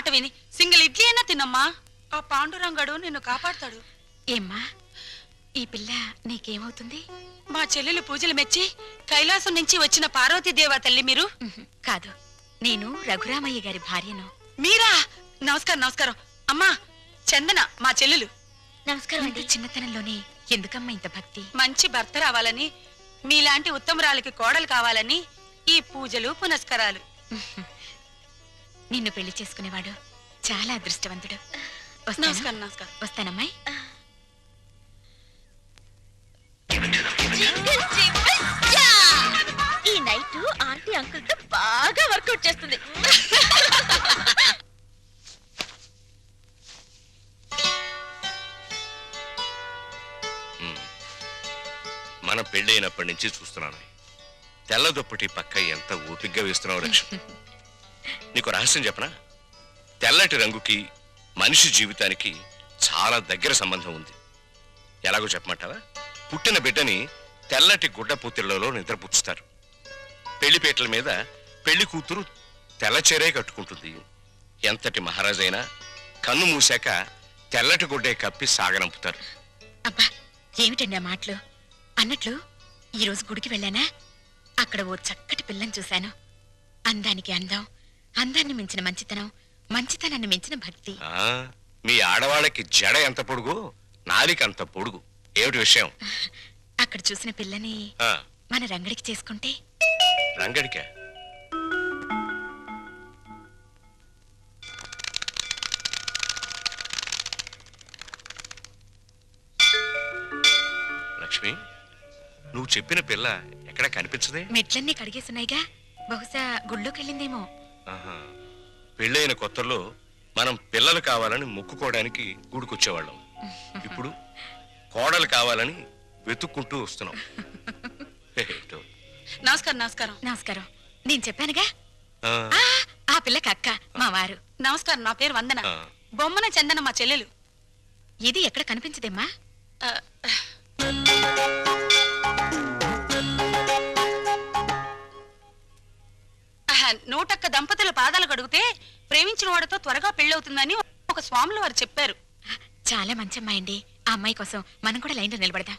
మాట విని సింగిల్ ఇడ్లీ అయినా తినమ్మా. ఆ పాండురంగడు నిన్ను కాపాడతాడు. ఏమ్మా ఈ పిల్ల నీకేమవుతుంది? మా చెల్లెలు పూజలు మెచ్చి కైలాసం నుంచి వచ్చిన పార్వతీదేవా తల్లి మీరు. కాదు నేను రఘురామయ్య గారి భార్యను. మీరా? నమస్కారం నమస్కారం. అమ్మా చందన మా చెల్లెలు. నమస్కారం అండి. చిన్నతనంలోనే ఎందుకమ్మా ఇంత భక్తి? మంచి భర్త రావాలని మీలాంటి ఉత్తమరాలకి కోడలు కావాలని ఈ పూజలు పునస్కారాలు. నిన్ను పెళ్ళి చేసుకునేవాడు. చాలా అదృష్టవంతుడు. వస్తాను. నమస్కారం నమస్కారం. వస్తానమ్మాయి ఈ నైట్ ఆంటీ అంకుల్తో బాగా వర్కౌట్ చేస్తుంది. మన పెళ్ళైనప్పటి నుంచి చూస్తున్నాను. తెల్ల దుప్పటి పక్క ఎంత ఓపిగ్గా వేస్తున్నావు లక్ష్మి? నీకు రహస్యం చెప్పనా? తెల్లటి రంగుకి మనిషి జీవితానికి చాలా దగ్గర సంబంధం ఉంది. ఎలాగో చెప్పమంటావా? పుట్టిన బిడ్డని తెల్లటి గుడ్డపూతిళ్ళలో నిద్రపుచ్చుతారు. పెళ్ళిపేటల మీద పెళ్ళి కూతురు తెల్లచీరే కట్టుకుంటుంది. ఎంతటి మహారాజైనా కన్ను మూసాక తెల్లటి గుడ్డే కప్పి సాగనంపుతారు. అబ్బా ఏమిటండి ఆ మాటలు? అన్నట్లు ఈ రోజు గుడికి వెళ్ళానా? అక్కడ ఓ చక్కటి పిల్లని చూశాను. అందానికి అందం అందాన్ని మించిన మంచితనం మంచితనాన్ని మించిన భక్తి. ఆ, మీ ఆడవాళ్ళకి జడ ఎంత పొడుగు నాలిక అంత పొడుగు. ఏమిటి విషయం? అక్కడ చూసిన పిల్లని మన రంగడికి చేసుకుంటే? రంగడిక? లక్ష్మి నువ్వు చెప్పిన పిల్ల ఎక్కడ కనిపించదే? మెట్లన్నీ కడిగేసున్నాయిగా. బహుశా గుళ్ళోకి వెళ్ళిందేమో ఆహా. పెళ్ళైన కొత్తలో మనం పిల్లలు కావాలని మొక్కుకోవడానికి గుడికొచ్చేవాళ్ళం. ఇప్పుడు కోడలు కావాలని వెతుక్కుంటూ వస్తున్నాం. నమస్కారం నమస్కారం. నమస్కారం. నేను చెప్పానుగా? ఆ, పిల్లకి అక్క మా వారు. నమస్కారం నా పేరు వందన. బొమ్మన చందన మా చెల్లెలు. ఇది ఎక్కడ కనిపించదేమ్మా? నూటొక్క దంపతుల పాదాలు కడిగితే ప్రేమించిన వాడితో త్వరగా పెళ్ళవుతుందని ఒక స్వాములు వారు చెప్పారు. చాలా మంచి అమ్మాయి అండి ఆ అమ్మాయి కోసం మనం కూడా లైన్లో నిలబడదాం.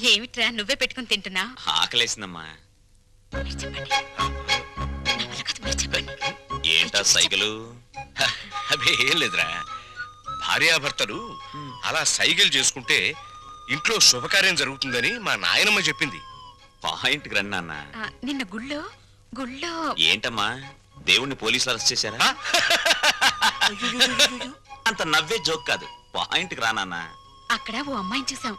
ఏమిట్రా నువ్వే పెట్టుకుని తింటున్నా? ఆకలేసిందమ్మా. మీరు చెప్పండి. నా వల్ల కాదు, మీరు చెప్పండి. ఏంటా సైకిలు? అబే ఏం లేదురా. భార్యాభర్తలు అలా సైకిల్ చేసుకుంటే ఇంట్లో శుభకార్యం జరుగుతుందని మా నాయనమ్మ చెప్పింది. పాయింట్కి రండి నాన్న. ఆ, నిన్న గుళ్ళో గుళ్ళో. ఏంటమ్మా? దేవుణ్ణి పోలీసులు అరెస్ట్ చేశారా? అంత నవ్వే జోక్ కాదు. పాయింట్కి రా నాన్న. అక్కడ ఓ అమ్మాయిని చూసాం.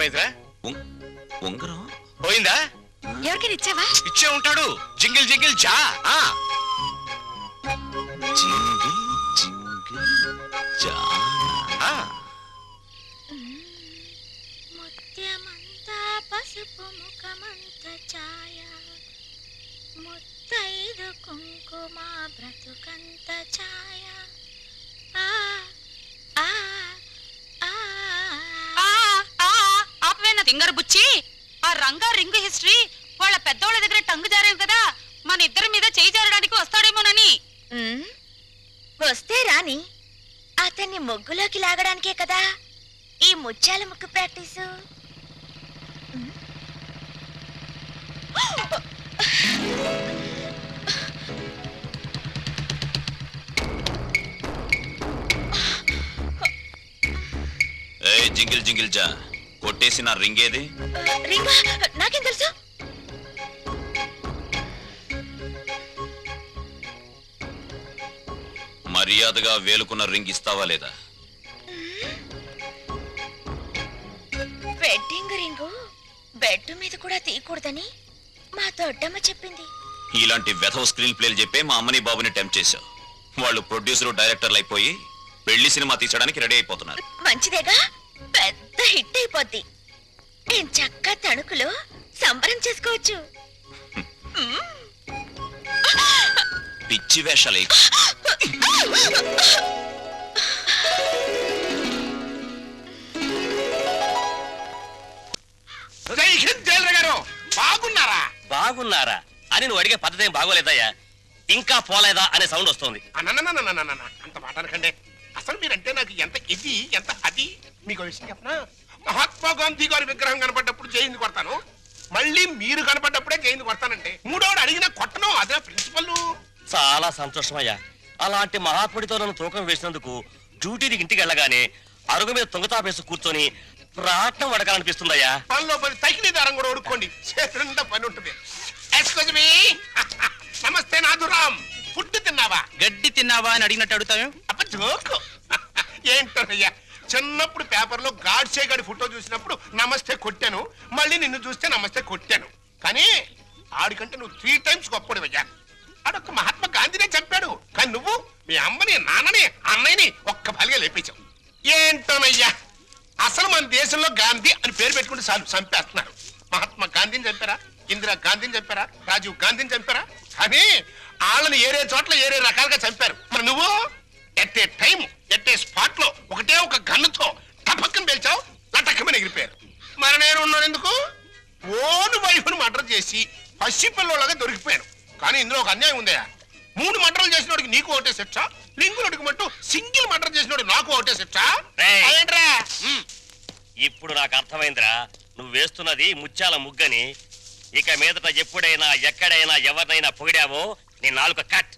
ఉంగరం? పోయిందా? ఎవరికైనా ఇచ్చావా? ఇచ్చే ఉంటాడు. జింగిల్ జింగిల్ చా ఆ. జింగిల్ జింగిల్ ఆ. ముత్యమంతా పసుపు ముఖమంత ఛాయ. ముత్తైదు కుంకుమ బ్రతుకంత ఛాయ. ఆ. తింగర బుచ్చి ఆ రంగా రింగు హిస్టరీ వాళ్ళ పెద్దోళ్ళ దగ్గర టంగు జారేం కదా మన ఇద్దరి మీద చేయి జారడానికి వస్తాడేమోనని. వస్తే రాని అతన్ని ముగ్గులోకి లాగడానికే కదా ఈ ముత్యాల ముగ్గు ప్రాక్టీసు. జింగిల్ జింగిల్ జా. కొట్టేసి నా రింగ్ ఏది రింగా నాకేం తెలుసు? మర్యాదగా వేలుకున్న రింగ్ ఇస్తావా లేదా? Wedding ring? బెడ్ మీద కూడా తీయకూడదని మా దొడ్డమ్మ చెప్పింది. ఇలాంటి వెధవ స్క్రీన్ ప్లేలు చెప్పే మా అమ్మని బాబుని టెంప్ చేశావు. వాళ్ళు ప్రొడ్యూసర్ డైరెక్టర్లు అయిపోయి పెళ్ళి సినిమా తీసడానికి రెడీ అయిపోతున్నారు. మంచిదేగా? పెద్ద హిట్ అయిపోద్ది. నేను చక్క తణుకులో సంబరం చేసుకోవచ్చు. పిచ్చి వేషాలు. గారు బాగున్నారా? బాగున్నారా? అని నువ్వు అడిగే పద్ధతి ఏం బాగోలేదయ్యా. ఇంకా పోలేదా అనే సౌండ్ వస్తుంది. అంత మాట అనకండి అసలు మీరంటే నాకు ఎంత ఇది ఎంత అది? మీకు విషయం చెప్పనా? మహాత్మా గాంధీ గారి విగ్రహం కనపడ్డప్పుడు జైలు కొడతాను. మళ్ళీ మీరు కనపడ్డప్పుడే జైలు కొడతానంటే మూడోడు అడిగినా కొట్టను అదే ప్రిన్సిపల్ చాలా సంతోషమయ్యా అలాంటి మహాత్ముడితో నన్ను తూకం వేసినందుకు డ్యూటీకి ఇంటికి వెళ్ళగానే అరుగు మీద తుంగతాపేసి కూర్చొని ప్రాణం వడకాలనిపిస్తుందయ్యా పనిలో పని తగిలి దారం కూడా ఉడుక్కోండి చేతులుండా పని ఉంటుంది. ఎక్స్క్యూజ్ మీ నమస్తే నాథురామ్. ఫుడ్ తిన్నావా? గడ్డి తిన్నావా అని అడిగినట్టు అడుగుతావు? జోకు ఏంటోనయ్యా చిన్నప్పుడు పేపర్లో గాడ్సే గడి ఫోటో చూసినప్పుడు నమస్తే కొట్టాను మళ్ళీ నిన్ను చూస్తే నమస్తే కొట్టాను. కానీ ఆడికంటే నువ్వు త్రీ టైమ్స్ గొప్పడివయ్యా ఆడొక్క మహాత్మా గాంధీనే చంపాడు. కానీ నువ్వు మీ అమ్మని నాన్నని అన్నయ్యని ఒక్క బలిగా లేపించావు. ఏంటోనయ్యా అసలు మన దేశంలో గాంధీ అని పేరు పెట్టుకుంటే చాలు చంపేస్తున్నారు. మహాత్మా గాంధీని చంపారా? ఇందిరా గాంధీని చంపారా? రాజీవ్ గాంధీని చంపారా? కానీ వాళ్ళని ఏరే చోట్ల ఏరే రకాలుగా చంపారు. మరి నువ్వు? At a time at a స్పాట్లో ఒకటే ఒక గన్నుతో టపక్కన పేల్చావు లటక్కమని ఎగిరిపోయారు మరి నేను ఉన్నాను ఎందుకు? ఓను వైఫ్ను మర్డర్ చేసి పసి పిల్లలాగా దొరికిపోయాను. కానీ ఇందులో ఒక అన్యాయం ఉందయా మూడు మర్డర్లు చేసినోడికి నీకు ఒకటే శిక్ష లింగులుడికి మట్టు సింగిల్ మర్డర్ చేసినోడు నాకు ఒకటే శిక్ష. రేయ్. అదేంట్రా? ఉమ్. ఇప్పుడు నాకు అర్థమైందిరా. నువ్వు వేస్తున్నది ముత్యాల ముగ్గని. ఇక మీదట ఎప్పుడైనా ఎక్కడైనా ఎవరినైనా పొగిడావో నీ నాలుక కట్